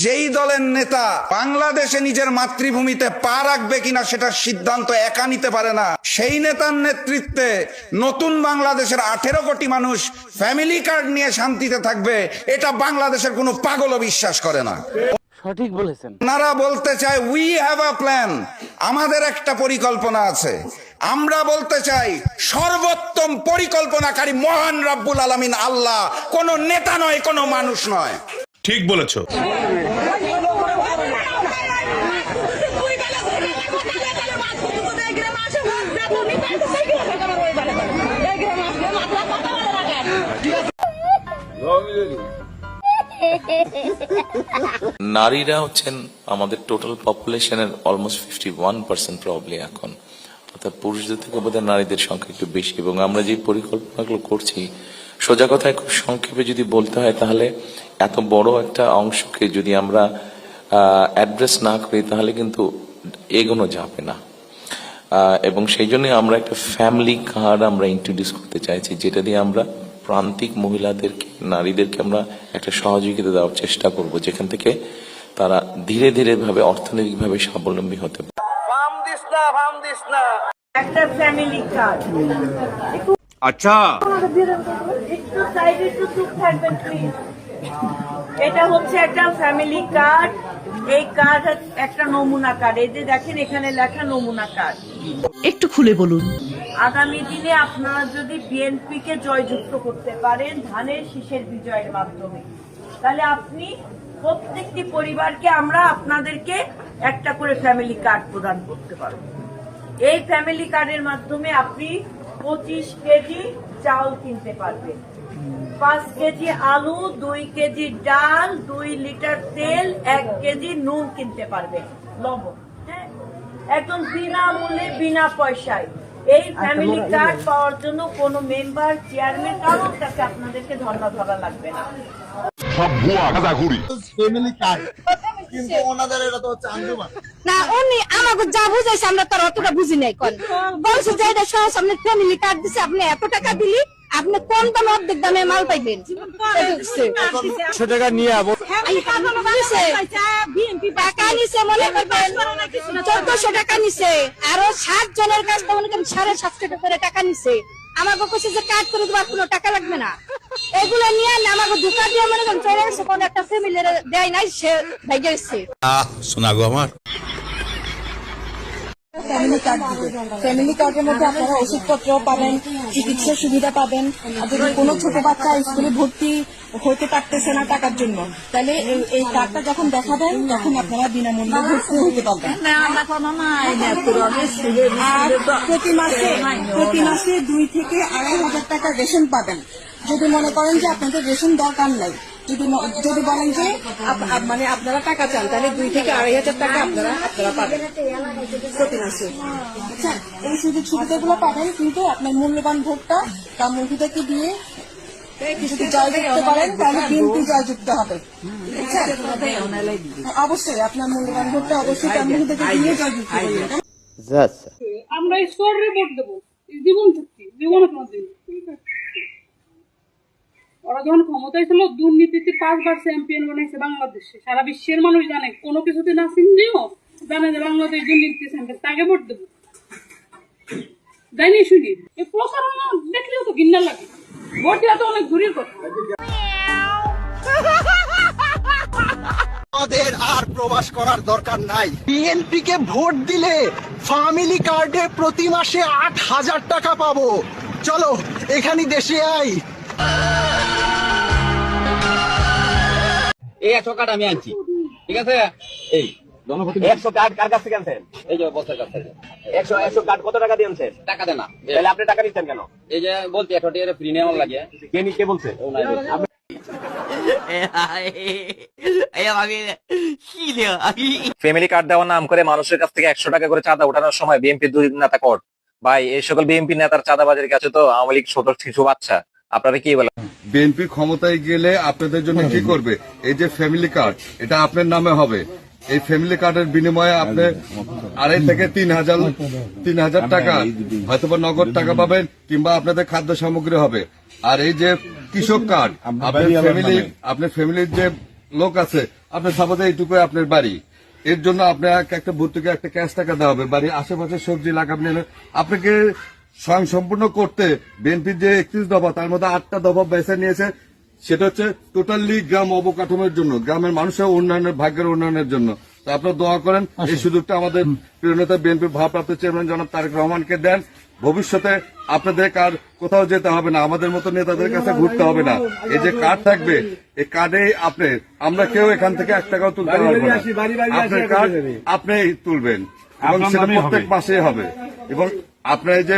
যেই দলের নেতা বাংলাদেশে নিজের মাতৃভূমিতে পা রাখবে কিনা সেটার সিদ্ধান্ত একা নিতে পারে না সেই নেতার নেতৃত্বে নতুন বাংলাদেশের আঠেরো কোটি মানুষ ফ্যামিলি কার্ড নিয়ে শান্তিতে থাকবে এটা বাংলাদেশের কোনো পাগলও বিশ্বাস করে না। সঠিক বলেছেন। ওনারা বলতে চায় উই হ্যাভ আ প্ল্যান আমাদের একটা পরিকল্পনা আছে। আমরা বলতে চাই সর্বোত্তম পরিকল্পনাকারী মহান রাব্বুল আলামিন আল্লাহ কোন নেতা নয় কোনো মানুষ নয়। ঠিক বলেছ। নারীরা হচ্ছেন আমাদের total পপুলেশনের almost fifty one percent probably এখন। অর্থাৎ পুরুষদের থেকে বোধহয় নারীদের সংখ্যা একটু বেশি। এবং আমরা যে পরিকল্পনাগুলো করছি সোজা কথায় খুব সংক্ষেপে যদি বলতে হয় তাহলে এত বড় একটা অংশকে যদি আমরা অ্যাড্রেস না করি তাহলে কিন্তু এগোনো যাবে না। এবং সেই জন্য আমরা একটা ফ্যামিলি কার্ড আমরা ইন্ট্রোডিউস করতে চাইছি যেটা দিয়ে আমরা প্রান্তিক মহিলাদেরকে নারীদেরকে আমরা একটা সহযোগিতা দেওয়ার চেষ্টা করব যেখান থেকে তারা ধীরে ধীরে ভাবে অর্থনৈতিকভাবে স্বাবলম্বী হতে পারে। একটা ফ্যামিলি কার্ড আচ্ছা। একটু সাইডে একটু চুপ থাকবেন প্লিজ এটা হচ্ছে একটা ফ্যামিলি কার্ড এই কার্ড একটা নমুনা কার্ড এই যে দেখেন এখানে লেখা নমুনা কার্ড একটু খুলে বলুন। আগামী দিনে আপনারা যদি বিএনপি কে জয়যুক্ত করতে পারেন ধানের শীষের বিজয়ের মাধ্যমে তাহলে আপনি প্রত্যেকটি পরিবারকে আমরা আপনাদেরকে একটা করে ফ্যামিলি কার্ড প্রদান করতে পারব। এই ফ্যামিলি কার্ডের মাধ্যমে আপনি পঁচিশ কেজি চাউল কিনতে পারবে। পাঁচ কেজি আলু দুই কেজি ডাল দুই লিটার তেল এক কেজি নুন কিনতে পারবে। লবণ হ্যাঁ? একদম বিনামূল্যে বিনা পয়সায়। এই ফ্যামিলি কার্ড পাওয়ার জন্য কোনো মেম্বার চেয়ারম্যান কারোর কাছে আপনাদেরকে ধরা লাগবে না। সব ভুয়া ফ্যামিলি কার্ড কিন্তু ওনাদের এটা তো হচ্ছে আঞ্জুমান না উনি আমাকে যা বুঝাইছে আমরা তার অতটা বুঝি নাই কোন। বলছে যে এটা সহ সামনে ফ্যামিলি কার্ড দিছে আপনি এত টাকা দিলি আপনি কোন দাম অর্ধেক দামে মাল পাইবেন? একশো টাকা নিয়ে আবো। টাকা নিছে মনে করবেন? চোদ্দশো টাকা নিছে। আরও সাত জনের কাছ থেকে সাড়ে সাতশো টাকা করে টাকা নিছে। আমাকে কইছে যে কাজ করে দেবার কোনো টাকা লাগবে না। এগুলো নিয়ে আমাকে ধোকা দিয়ে মনে করেন চলে গেছে, কোন একটা ফ্যামিলি দেয় নাই, সে ভেঙে গেছে। শোনা গো আমার। ফ্যামিলি কার্ড দিবে ফ্যামিলি কার্ডের মধ্যে আপনারা ওষুধপত্র পাবেন চিকিৎসা সুবিধা পাবেন। আর যদি কোনো ছোট বাচ্চা স্কুলে ভর্তি হতে পারতেছে না টাকার জন্য তাহলে এই- কার্ডটা যখন দেখা দেখাবেন তখন আপনারা বিনামূল্যে ভর্তি হতে পারবেন। আর প্রতি মাসে প্রতি মাসে দুই থেকে আড়াই হাজার টাকা রেশন পাবেন। যদি মনে করেন যে আপনাদের রেশন দরকার নাই যদি যদি বলেন যে মানে আপনারা টাকা চান তাহলে দুই থেকে আড়াই হাজার টাকা আপনারা আপনারা পাবেন। প্রতি মাসে আচ্ছা এই সুযোগ সুবিধাগুলো পাবেন কিন্তু আপনার মূল্যবান ভোটটা তার মহিলাকে দিয়ে যদি জয়যুক্ত করেন তাহলে বিএনপি জয়যুক্ত হবে। আচ্ছা? অবশ্যই আপনার মূল্যবান ভোটটা অবশ্যই তার দিয়ে আচ্ছা আমরা ঈশ্বরের ভোট দেবো। জীবন চুক্তি জীবন কোনদিন ওরা যখন ক্ষমতায় ছিল দুর্নীতিতে পাঁচবার চ্যাম্পিয়ন বানাইছে বাংলাদেশে। সারা বিশ্বের মানুষ জানে কোনো কিছুতে না চিনলেও জানে যে বাংলাদেশ দুর্নীতি চ্যাম্পিয়ন তাকে ভোট দেবো। জানি শুনি। এই প্রচারণা দেখলেও তো ঘিন্না লাগে। ভোট দেওয়া তো অনেক দূরের কথা। আমাদের আর প্রবাস করার দরকার নাই। বিএনপি কে ভোট দিলে ফ্যামিলি কার্ডে প্রতি মাসে আট হাজার টাকা পাবো। চলো এখানে দেশে আই। এই একশো কার্ড আমি আনছি। ঠিক আছে? এই একশো কার্ড কার কাছ থেকে আনছেন? এই যে বসের কাছ থেকে। একশো একশো কার্ড কত টাকা দিয়ে আনছেন? টাকা দেন না। তাহলে আপনি টাকা দিচ্ছেন কেন? এই যে বলছি একশো টাকা ফ্রি নেওয়ার লাগে। কে নি কে বলছে ফ্যামিলি কার্ড দেওয়ার নাম করে মানুষের কাছ থেকে একশো টাকা করে চাঁদা ওঠানোর সময় বিএনপি দুই নেতা কোর্ট। ভাই এই সকল বিএনপি নেতার চাঁদাবাজের কাছে তো আওয়ামী লীগ ছোট শিশু বাচ্চা। আপনারা কি বলেন? বিএনপি ক্ষমতায় গেলে আপনাদের জন্য কি করবে? এই যে ফ্যামিলি কার্ড এটা আপনার নামে হবে। এই ফ্যামিলি কার্ডের বিনিময়ে আপনি আড়াই থেকে তিন হাজার তিন হাজার টাকা হয়তো বা নগদ টাকা পাবেন কিংবা আপনাদের খাদ্য সামগ্রী হবে। আর এই যে কৃষক কার্ড আপনার ফ্যামিলি আপনার ফ্যামিলির যে লোক আছে, আপনার সাপোজ এইটুকু আপনার বাড়ি। এর জন্য আপনার একটা ভর্তুকি, একটা ক্যাশ টাকা দেওয়া হবে। বাড়ির আশেপাশে সবজি লাগাবেন। আপনাকে স্বয়ং সম্পূর্ণ করতে বিএনপির যে একত্রিশ দফা তার মধ্যে আটটা দফা বেছে নিয়েছে সেটা হচ্ছে টোটালি গ্রাম অবকাঠামোর জন্য গ্রামের মানুষের উন্নয়নের ভাগ্যের উন্নয়নের জন্য। তো আপনারা দোয়া করেন এই সুযোগটা আমাদের প্রিয় নেতা বিএনপির ভারপ্রাপ্ত চেয়ারম্যান জনাব তারেক রহমানকে দেন। ভবিষ্যতে আপনাদের কার কোথাও যেতে হবে না আমাদের মতো নেতাদের কাছে ঘুরতে হবে না। এই যে কার্ড থাকবে এই কার্ডে আপনি আমরা কেউ এখান থেকে এক টাকাও তুলতে পারব না। আপনার কার্ড আপনি তুলবেন এবং সেটা প্রত্যেক মাসে হবে। এবং আপনার এই যে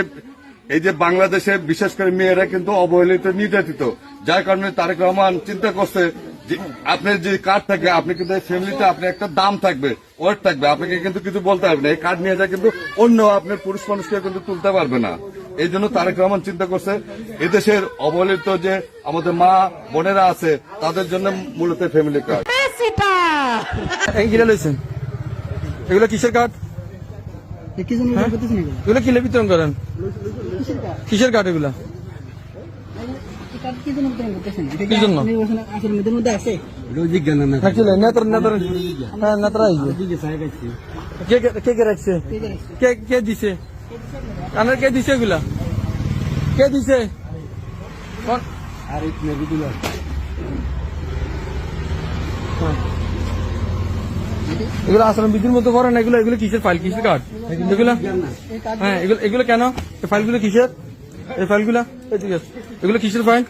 এই যে বাংলাদেশে বিশেষ করে মেয়েরা কিন্তু অবহেলিত নির্যাতিত। যার কারণে তারেক রহমান চিন্তা করছে যে আপনার যে কার্ড থাকবে আপনি কিন্তু ফ্যামিলিতে আপনি একটা দাম থাকবে ওয়েট থাকবে। আপনাকে কিন্তু কিছু বলতে পারবে না। এই কার্ড নিয়ে যায় কিন্তু অন্য আপনার পুরুষ মানুষকে কিন্তু তুলতে পারবে না। এই জন্য তারেক রহমান চিন্তা করছে এদেশের অবহেলিত যে আমাদের মা বোনেরা আছে তাদের জন্য মূলত ফ্যামিলি কার্ড। এগুলো কিসের কার্ড? এগুলো কিলে বিতরণ করেন? কিসের কার্ড এগুলা? কি হ্যাঁ কে কে- কে রাখছে? দিছে? কানের কে দিছে এগুলা? কে দিছে। এগুলো আশ্রম বিধির মতো করে না? এগুলো এগুলো কিসের ফাইল কিসের কার্ড এগুলো হ্যাঁ এগুলো এগুলো কেন? ফাইলগুলো কিসের? এই ফাইলগুলো? আছে। এগুলো কিসের ফাইল?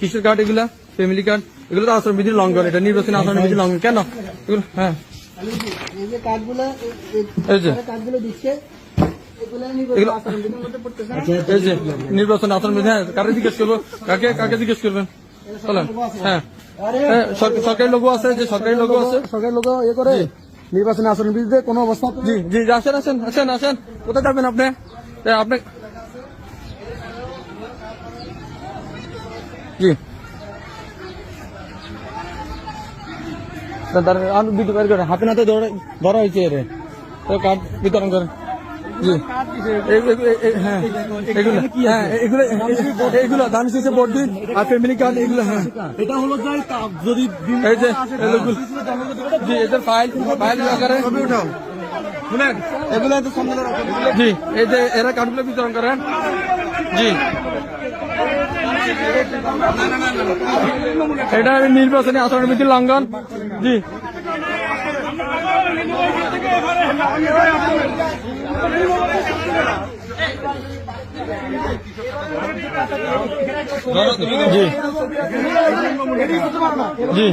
কিসের কার্ড এগুলা? ফ্যামিলি কার্ড এগুলো তো আশ্রম বিধির লঙ্ঘন এটা নির্বাচন আশ্রম বিধির লঙ্ঘন। কেন? এগুলো হ্যাঁ। এই যে এই যে। নির্বাচন আচরণ বিধি হ্যাঁ কাকে জিজ্ঞেস করব? কাকে কাকে জিজ্ঞেস করবেন? চলেন হ্যাঁ। হ্যাঁ, সরকারি লোগো আছে যে সরকারি লোগো আছে। সরকারি লোগো ইয়ে করে নির্বাচন আচরণ বিধিতে কোনো অবস্থা জি জি জি, আসেন আসেন আসেন আসেন। কোথায় যাবেন আপনি? আপনি জি। দাঁড়ান, আমি বিদ্যুৎ বের করে হাতে নাতে ধরে হয়েছে রে তো কার্ড বিতরণ করেন? জি। হ্যাঁ। এগুলো হ্যাঁ এগুলো এগুলো ধান শেষে ভোট দিন আর ফ্যামিলি কার্ড এগুলো হ্যাঁ। এটা হলো যদি এই যে জি এদের ফাইল ফাইল আকারে শুনেন। এগুলো তো সামনে রাখেন। জি এই যে এরা কার্ডগুলো বিতরণ করেন। জি। এটা নির্বাচনী আচরণ বিধি লঙ্ঘন। জি। জি। জি।